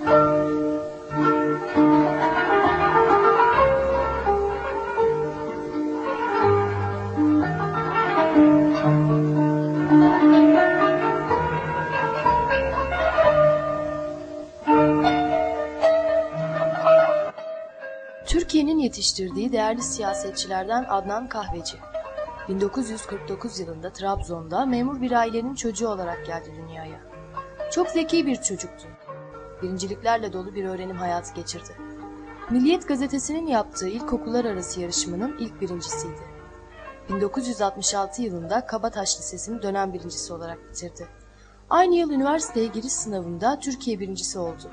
Türkiye'nin yetiştirdiği değerli siyasetçilerden Adnan Kahveci. 1949 yılında Trabzon'da memur bir ailenin çocuğu olarak geldi dünyaya. Çok zeki bir çocuktu. Birinciliklerle dolu bir öğrenim hayatı geçirdi. Milliyet gazetesinin yaptığı ilkokullar arası yarışmanın ilk birincisiydi. 1966 yılında Kabataş Lisesi'ni dönem birincisi olarak bitirdi. Aynı yıl üniversiteye giriş sınavında Türkiye birincisi oldu.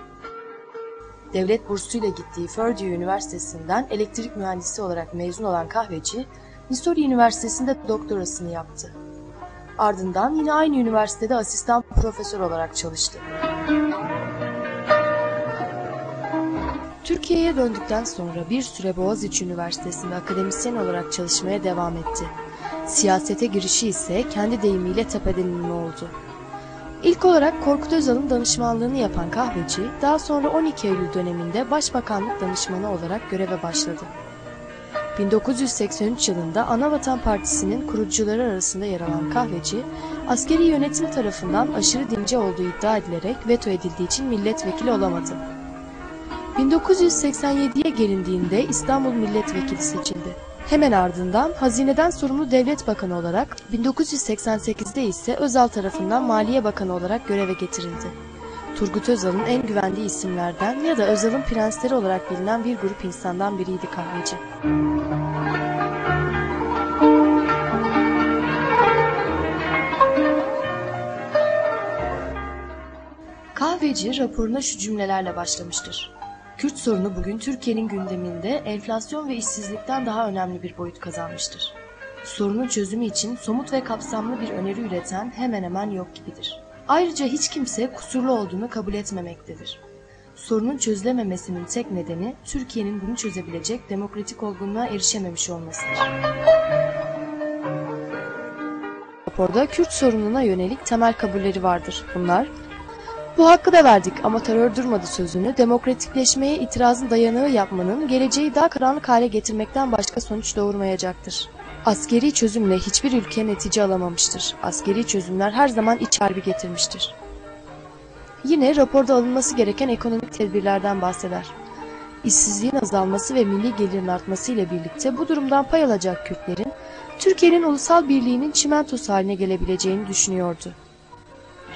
Devlet bursuyla gittiği Purdue Üniversitesi'nden elektrik mühendisi olarak mezun olan kahveci, Missouri Üniversitesi'nde doktorasını yaptı. Ardından yine aynı üniversitede asistan profesör olarak çalıştı. Türkiye'ye döndükten sonra bir süre Boğaziçi Üniversitesi'nde akademisyen olarak çalışmaya devam etti. Siyasete girişi ise kendi deyimiyle tepeden inme oldu. İlk olarak Korkut Özal'ın danışmanlığını yapan kahveci, daha sonra 12 Eylül döneminde Başbakanlık danışmanı olarak göreve başladı. 1983 yılında Anavatan Partisi'nin kurucuları arasında yer alan kahveci, askeri yönetim tarafından aşırı dinci olduğu iddia edilerek veto edildiği için milletvekili olamadı. 1987'ye gelindiğinde İstanbul milletvekili seçildi. Hemen ardından hazineden sorumlu devlet bakanı olarak 1988'de ise Özal tarafından Maliye Bakanı olarak göreve getirildi. Turgut Özal'ın en güvendiği isimlerden ya da Özal'ın prensleri olarak bilinen bir grup insandan biriydi kahveci. Kahveci raporuna şu cümlelerle başlamıştır. Kürt sorunu bugün Türkiye'nin gündeminde enflasyon ve işsizlikten daha önemli bir boyut kazanmıştır. Sorunun çözümü için somut ve kapsamlı bir öneri üreten hemen hemen yok gibidir. Ayrıca hiç kimse kusurlu olduğunu kabul etmemektedir. Sorunun çözülememesinin tek nedeni Türkiye'nin bunu çözebilecek demokratik olgunluğa erişememiş olmasıdır. Raporda Kürt sorununa yönelik temel kabulleri vardır. Bunlar, bu hakkı da verdik ama terör durmadı sözünü demokratikleşmeye itirazın dayanığı yapmanın geleceği daha karanlık hale getirmekten başka sonuç doğurmayacaktır. Askeri çözümle hiçbir ülke netice alamamıştır. Askeri çözümler her zaman iç harbi getirmiştir. Yine raporda alınması gereken ekonomik tedbirlerden bahseder. İşsizliğin azalması ve milli gelirin artması ile birlikte bu durumdan pay alacak Kürtlerin, Türkiye'nin ulusal birliğinin çimentosu haline gelebileceğini düşünüyordu.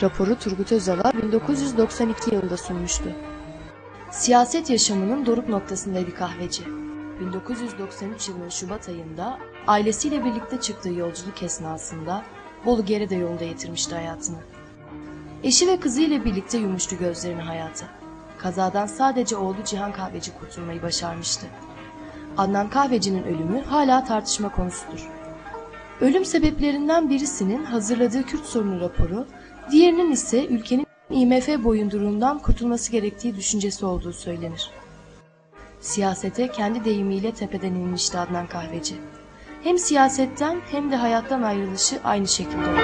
Raporu Turgut Özal'a 1992 yılında sunmuştu. Siyaset yaşamının doruk noktasındaydı kahveci. 1993 yılının Şubat ayında ailesiyle birlikte çıktığı yolculuk esnasında Bolu Gerede yolunda yitirmişti hayatını. Eşi ve kızı ile birlikte yummuştu gözlerini hayata. Kazadan sadece oğlu Cihan Kahveci kurtulmayı başarmıştı. Adnan Kahveci'nin ölümü hala tartışma konusudur. Ölüm sebeplerinden birisinin hazırladığı Kürt sorunu raporu, diğerinin ise ülkenin IMF boyunduruğundan kurtulması gerektiği düşüncesi olduğu söylenir. Siyasete kendi deyimiyle tepeden inmişti Adnan Kahveci. Hem siyasetten hem de hayattan ayrılışı aynı şekilde oldu.